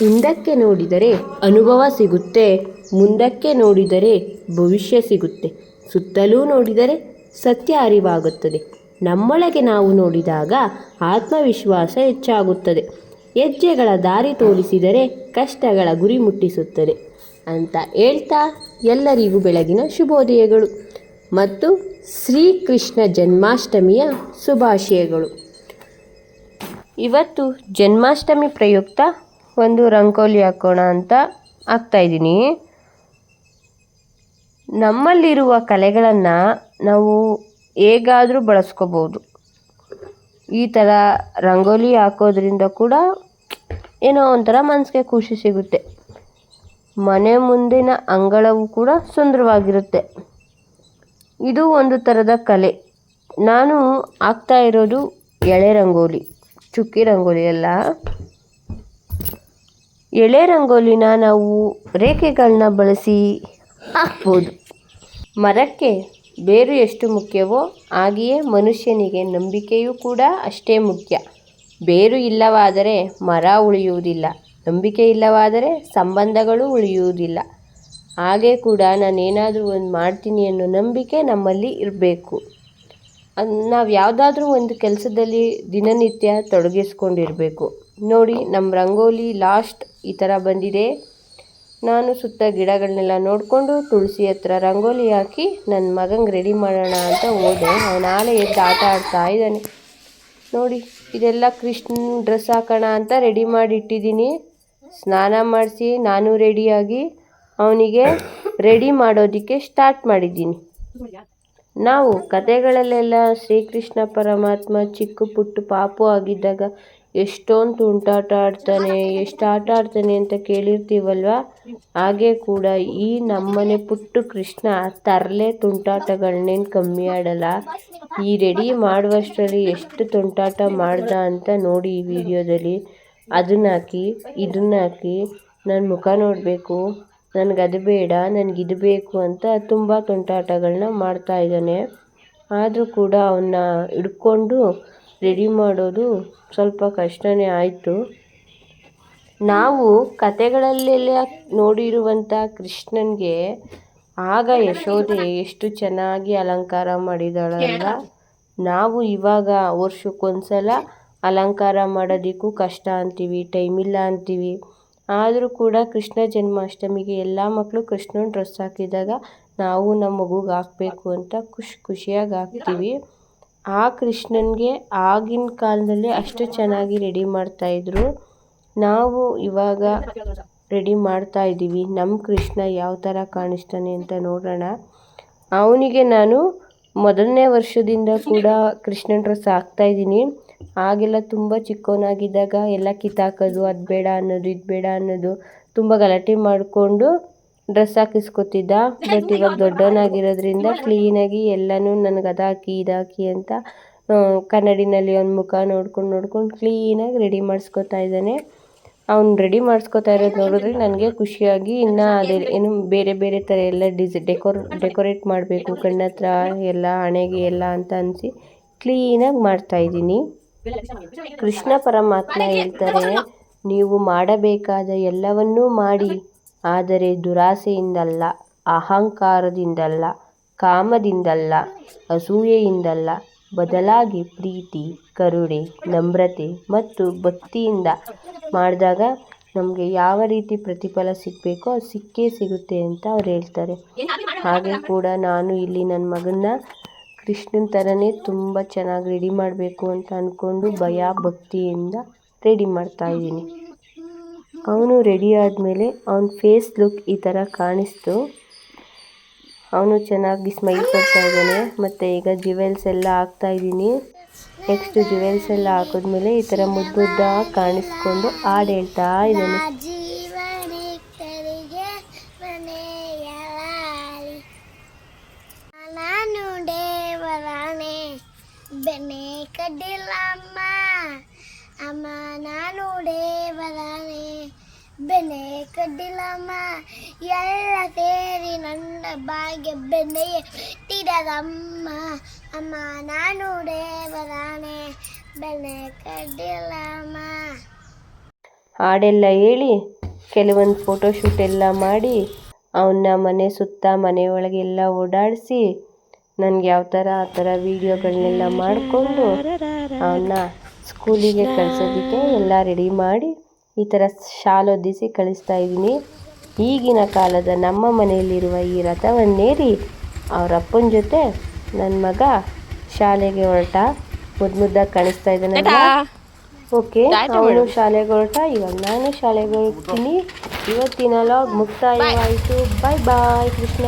ಹಿಂದಕ್ಕೆ ನೋಡಿದರೆ ಅನುಭವ ಸಿಗುತ್ತೆ, ಮುಂದಕ್ಕೆ ನೋಡಿದರೆ ಭವಿಷ್ಯ ಸಿಗುತ್ತೆ. ಸುತ್ತಲೂ ನೋಡಿದರೆ ಸತ್ಯ ಅರಿವಾಗುತ್ತದೆ. ನಮ್ಮೊಳಗೆ ನಾವು ನೋಡಿದಾಗ ಆತ್ಮವಿಶ್ವಾಸ ಹೆಚ್ಚಾಗುತ್ತದೆ. ಹೆಜ್ಜೆಗಳ ದಾರಿ ತೋರಿಸಿದರೆ ಕಷ್ಟಗಳ ಗುರಿ ಮುಟ್ಟಿಸುತ್ತದೆ ಅಂತ ಹೇಳ್ತಾ ಎಲ್ಲರಿಗೂ ಬೆಳಗಿನ ಶುಭೋದಯಗಳು. ಮತ್ತು ಶ್ರೀಕೃಷ್ಣ ಜನ್ಮಾಷ್ಟಮಿಯ ಶುಭಾಶಯಗಳು. ಇವತ್ತು ಜನ್ಮಾಷ್ಟಮಿ ಪ್ರಯುಕ್ತ ಒಂದು ರಂಗೋಲಿ ಹಾಕೋಣ ಅಂತ ಹಾಕ್ತಾಯಿದ್ದೀನಿ ನಮ್ಮಲ್ಲಿರುವ ಕಲೆಗಳನ್ನು ನಾವು ಹೇಗಾದರೂ ಬಳಸ್ಕೋಬೋದು. ಈ ಥರ ರಂಗೋಲಿ ಹಾಕೋದ್ರಿಂದ ಕೂಡ ಏನೋ ಒಂಥರ ಮನಸ್ಸಿಗೆ ಖುಷಿ ಸಿಗುತ್ತೆ. ಮನೆ ಮುಂದಿನ ಅಂಗಳವು ಕೂಡ ಸುಂದರವಾಗಿರುತ್ತೆ. ಇದು ಒಂದು ಥರದ ಕಲೆ. ನಾನು ಹಾಕ್ತಾ ಇರೋದು ಎಳೆ ರಂಗೋಲಿ, ಚುಕ್ಕಿ ರಂಗೋಲಿ ಅಲ್ಲ. ಎಳೆ ರಂಗೋಲಿನ ನಾವು ರೇಖೆಗಳನ್ನ ಬಳಸಿ ಹಾಕ್ಬೋದು. ಮರಕ್ಕೆ ಬೇರು ಎಷ್ಟು ಮುಖ್ಯವೋ ಹಾಗೆಯೇ ಮನುಷ್ಯನಿಗೆ ನಂಬಿಕೆಯೂ ಕೂಡ ಅಷ್ಟೇ ಮುಖ್ಯ. ಬೇರು ಇಲ್ಲವಾದರೆ ಮರ ಉಳಿಯುವುದಿಲ್ಲ, ನಂಬಿಕೆ ಇಲ್ಲವಾದರೆ ಸಂಬಂಧಗಳು ಉಳಿಯುವುದಿಲ್ಲ. ಹಾಗೆ ಕೂಡ ನಾನೇನಾದರೂ ಒಂದು ಮಾಡ್ತೀನಿ ಅನ್ನೋ ನಂಬಿಕೆ ನಮ್ಮಲ್ಲಿ ಇರಬೇಕು. ನಾವು ಯಾವುದಾದ್ರೂ ಒಂದು ಕೆಲಸದಲ್ಲಿ ದಿನನಿತ್ಯ ತೊಡಗಿಸ್ಕೊಂಡಿರಬೇಕು. ನೋಡಿ ನಮ್ಮ ರಂಗೋಲಿ ಲಾಸ್ಟ್ ಈ ಥರ ಬಂದಿದೆ. ನಾನು ಸುತ್ತ ಗಿಡಗಳನ್ನೆಲ್ಲ ನೋಡಿಕೊಂಡು ತುಳಸಿ ಹತ್ರ ರಂಗೋಲಿ ಹಾಕಿ ನನ್ನ ಮಗಂಗೆ ರೆಡಿ ಮಾಡೋಣ ಅಂತ ಹೋದೆ. ಅವನು ನಾಳೆ ಎದ್ದು ಆಟ ಆಡ್ತಾ ಇದ್ದಾನೆ. ನೋಡಿ, ಇದೆಲ್ಲ ಕೃಷ್ಣ ಡ್ರೆಸ್ ಹಾಕೋಣ ಅಂತ ರೆಡಿ ಮಾಡಿ ಇಟ್ಟಿದ್ದೀನಿ ಸ್ನಾನ ಮಾಡಿಸಿ, ನಾನು ರೆಡಿಯಾಗಿ ಅವನಿಗೆ ರೆಡಿ ಮಾಡೋದಕ್ಕೆ ಸ್ಟಾರ್ಟ್ ಮಾಡಿದ್ದೀನಿ. ನಾವು ಕತೆಗಳಲ್ಲೆಲ್ಲ ಶ್ರೀಕೃಷ್ಣ ಪರಮಾತ್ಮ ಚಿಕ್ಕ ಪುಟ್ಟ ಪಾಪು ಆಗಿದ್ದಾಗ ಎಷ್ಟೊಂದು ತುಂಟಾಟ ಆಡ್ತಾನೆ ಎಷ್ಟು ಆಟ ಆಡ್ತಾನೆ ಅಂತ ಕೇಳಿರ್ತೀವಲ್ವ? ಹಾಗೆ ಕೂಡ ಈ ನಮ್ಮನೆ ಪುಟ್ಟ ಕೃಷ್ಣ ತರಲೆ ತುಂಟಾಟಗಳನ್ನೇನು ಕಮ್ಮಿ ಆಡಲ್ಲ. ಈ ರೆಡಿ ಮಾಡುವಷ್ಟರಲ್ಲಿ ಎಷ್ಟು ತುಂಟಾಟ ಮಾಡ್ದ ಅಂತ ನೋಡಿ ಈ ವಿಡಿಯೋದಲ್ಲಿ. ಅದನ್ನ ಹಾಕಿ ಇದನ್ನ ಹಾಕಿ ನನ್ನ ಮುಖ ನೋಡಬೇಕು ನನಗೆ ಅದು ಬೇಡ, ನನಗಿದು ಬೇಕು ಅಂತ ತುಂಬ ತುಂಟಾಟಗಳನ್ನ ಮಾಡ್ತಾ ಇದ್ದಾನೆ. ಆದರೂ ಕೂಡ ಅವನ್ನ ಹಿಡ್ಕೊಂಡು ರೆಡಿ ಮಾಡೋದು ಸ್ವಲ್ಪ ಕಷ್ಟವೇ ಆಯಿತು. ನಾವು ಕತೆಗಳಲ್ಲೆಲ್ಲ ನೋಡಿರುವಂಥ ಕೃಷ್ಣನಿಗೆ ಆಗ ಯಶೋದೆ ಎಷ್ಟು ಚೆನ್ನಾಗಿ ಅಲಂಕಾರ ಮಾಡಿದಾಳಲ್ಲ ನಾವು ಇವಾಗ ವರ್ಷಕ್ಕೊಂದ್ಸಲ ಅಲಂಕಾರ ಮಾಡೋದಕ್ಕೂ ಕಷ್ಟ ಅಂತೀವಿ ಟೈಮ್ ಇಲ್ಲ ಅಂತೀವಿ. ಆದರೂ ಕೂಡ ಕೃಷ್ಣ ಜನ್ಮಾಷ್ಟಮಿಗೆ ಎಲ್ಲ ಮಕ್ಕಳು ಕೃಷ್ಣನ ಡ್ರೆಸ್ ಹಾಕಿದಾಗ ನಾವು ನಮ್ಮ ಮಗುಗೆ ಹಾಕಬೇಕು ಅಂತ ಖುಷಿ ಖುಷಿಯಾಗಿ ಹಾಕ್ತೀವಿ. ಆ ಕೃಷ್ಣನಿಗೆ ಆಗಿನ ಕಾಲದಲ್ಲಿ ಅಷ್ಟು ಚೆನ್ನಾಗಿ ರೆಡಿ ಮಾಡ್ತಾಯಿದ್ರು ನಾವು ಇವಾಗ ರೆಡಿ ಮಾಡ್ತಾ ಇದ್ದೀವಿ. ನಮ್ಮ ಕೃಷ್ಣ ಯಾವ ಥರ ಕಾಣಿಸ್ತಾನೆ ಅಂತ ನೋಡೋಣ. ಅವನಿಗೆ ನಾನು ಮೊದಲನೇ ವರ್ಷದಿಂದ ಕೂಡ ಕೃಷ್ಣನ ಡ್ರೆಸ್ ಹಾಕ್ತಾಯಿದ್ದೀನಿ ಆಗೆಲ್ಲ ತುಂಬ ಚಿಕ್ಕವನಾಗಿದ್ದಾಗ ಎಲ್ಲ ಕಿತ್ತಾಕೋದು, ಅದು ಬೇಡ ಅನ್ನೋದು, ಇದು ಬೇಡ ಅನ್ನೋದು ತುಂಬ ಗಲಾಟೆ ಮಾಡಿಕೊಂಡು ಡ್ರೆಸ್ ಹಾಕಿಸ್ಕೊತಿದ್ದ. ಬಟ್ ಇವಾಗ ದೊಡ್ಡವನಾಗಿರೋದ್ರಿಂದ ಕ್ಲೀನಾಗಿ ಎಲ್ಲನೂ ನನಗೆ ಅದಾಕಿ ಇದಾಕಿ ಅಂತ ಕನ್ನಡಿನಲ್ಲಿ ಅವ್ನ ಮುಖ ನೋಡ್ಕೊಂಡು ನೋಡ್ಕೊಂಡು ಕ್ಲೀನಾಗಿ ರೆಡಿ ಮಾಡಿಸ್ಕೊತಾ ಇದ್ದಾನೆ. ಅವ್ನು ರೆಡಿ ಮಾಡಿಸ್ಕೊತಾ ಇರೋದು ನೋಡಿದ್ರೆ ನನಗೆ ಖುಷಿಯಾಗಿ ಇನ್ನು ಅದೇ ಏನು ಬೇರೆ ಬೇರೆ ಥರ ಎಲ್ಲ ಡಿಸ್ ಡೆಕೋರ್ ಡೆಕೋರೇಟ್ ಮಾಡಬೇಕು ಕಣ್ಣತ್ರ ಎಲ್ಲ ಹಣೆಗೆ ಎಲ್ಲ ಅಂತ ಅನಿಸಿ ಕ್ಲೀನಾಗಿ ಮಾಡ್ತಾಯಿದ್ದೀನಿ ಕೃಷ್ಣ ಪರಮಾತ್ಮ ಹೇಳ್ತಾರೆ ನೀವು ಮಾಡಬೇಕಾದ ಎಲ್ಲವನ್ನೂ ಮಾಡಿ. ಆದರೆ ದುರಾಸೆಯಿಂದಲ್ಲ, ಅಹಂಕಾರದಿಂದಲ್ಲ, ಕಾಮದಿಂದಲ್ಲ, ಅಸೂಯೆಯಿಂದಲ್ಲ, ಬದಲಾಗಿ ಪ್ರೀತಿ, ಕರುಣೆ, ನಮ್ರತೆ ಮತ್ತು ಭಕ್ತಿಯಿಂದ ಮಾಡಿದಾಗ ನಮಗೆ ಯಾವ ರೀತಿ ಪ್ರತಿಫಲ ಸಿಗಬೇಕೋ ಸಿಕ್ಕೇ ಸಿಗುತ್ತೆ ಅಂತ ಅವ್ರು ಹೇಳ್ತಾರೆ. ಹಾಗೆ ಕೂಡ ನಾನು ಇಲ್ಲಿ ನನ್ನ ಮಗನ್ನ ಕೃಷ್ಣನ ಥರನೇ ತುಂಬ ಚೆನ್ನಾಗಿ ರೆಡಿ ಮಾಡಬೇಕು ಅಂತ ಅಂದ್ಕೊಂಡು ಭಯ, ಭಕ್ತಿಯಿಂದ ರೆಡಿ ಮಾಡ್ತಾಯಿದ್ದೀನಿ ಅವನು ರೆಡಿ ಆದಮೇಲೆ ಅವನ ಫೇಸ್ ಲುಕ್ ಈ ಥರ ಕಾಣಿಸ್ತು. ಅವನು ಚೆನ್ನಾಗಿ ಸ್ಮೈಲ್ ಕೊಡ್ತಾ ಇದ್ದಾನೆ. ಮತ್ತು ಈಗ ಜ್ಯುವೆಲ್ಸ್ ಎಲ್ಲ ಹಾಕ್ತಾ ಇದ್ದೀನಿ. ನೆಕ್ಸ್ಟ್ ಜ್ಯುವೆಲ್ಸ್ ಎಲ್ಲ ಹಾಕಿದ್ಮೇಲೆ ಈ ಥರ ಮುದ್ದು ಮುದ್ದಾಗಿ ಕಾಣಿಸ್ಕೊಂಡು ಹಾಡು ಹೇಳ್ತಾ ಇದ್ದಾನೆ. ಬೆನೆ ಕಡ್ಡಿಲ್ಲಮ್ಮ ಅಮ್ಮ, ನಾನು ದೇವರಾಣೆ ಬೆನೆ ಕಡ್ಡಿಲಮ್ಮ, ಎಲ್ಲ ಸೇರಿ ನನ್ನ ಬಾಯಿಗೆ ಬೆನೆಯ ತಿರದಮ್ಮ ಅಮ್ಮ, ನಾನು ದೇವರಾಣೆ ಬೆನೆ ಕಡ್ಡಿಲಮ್ಮ. ಹಾಡೆಲ್ಲ ಹೇಳಿ, ಕೆಲವೊಂದು ಫೋಟೋಶೂಟ್ ಎಲ್ಲ ಮಾಡಿ ಅವನ್ನ ಮನೆ ಸುತ್ತ ಮನೆಯೊಳಗೆಲ್ಲ ಓಡಾಡಿಸಿ, ನನಗೆ ಯಾವ ಥರ ಆ ಥರ ವೀಡಿಯೋಗಳನ್ನೆಲ್ಲ ಮಾಡಿಕೊಂಡು ಅವನ್ನ ಸ್ಕೂಲಿಗೆ ಕಳಿಸೋದಕ್ಕೆ ಎಲ್ಲ ರೆಡಿ ಮಾಡಿ ಈ ಥರ ಶಾಲು ಹೊದಿಸಿ ಕಳಿಸ್ತಾ ಇದ್ದೀನಿ. ಈಗಿನ ಕಾಲದ ನಮ್ಮ ಮನೆಯಲ್ಲಿರುವ ಈ ರಥವನ್ನೇರಿ ಅವ್ರ ಅಪ್ಪನ ಜೊತೆ ನನ್ನ ಮಗ ಶಾಲೆಗೆ ಹೊರಟ. ಮುದ್ದು ಮುದ್ದಾಗಿ ಕಾಣಿಸ್ತಾ ಇದ್ದಾನೆ ಓಕೆ ಅವನು ಶಾಲೆಗೆ ಹೊರಟ. ಇವಾಗ ನಾನು ಶಾಲೆಗೆ ಹೋಗ್ತೀನಿ. ಇವತ್ತಿನ ಲಾಗ್ ಮುಕ್ತಾಯವಾಯಿತು. ಬಾಯ್ ಬಾಯ್ ಕೃಷ್ಣ.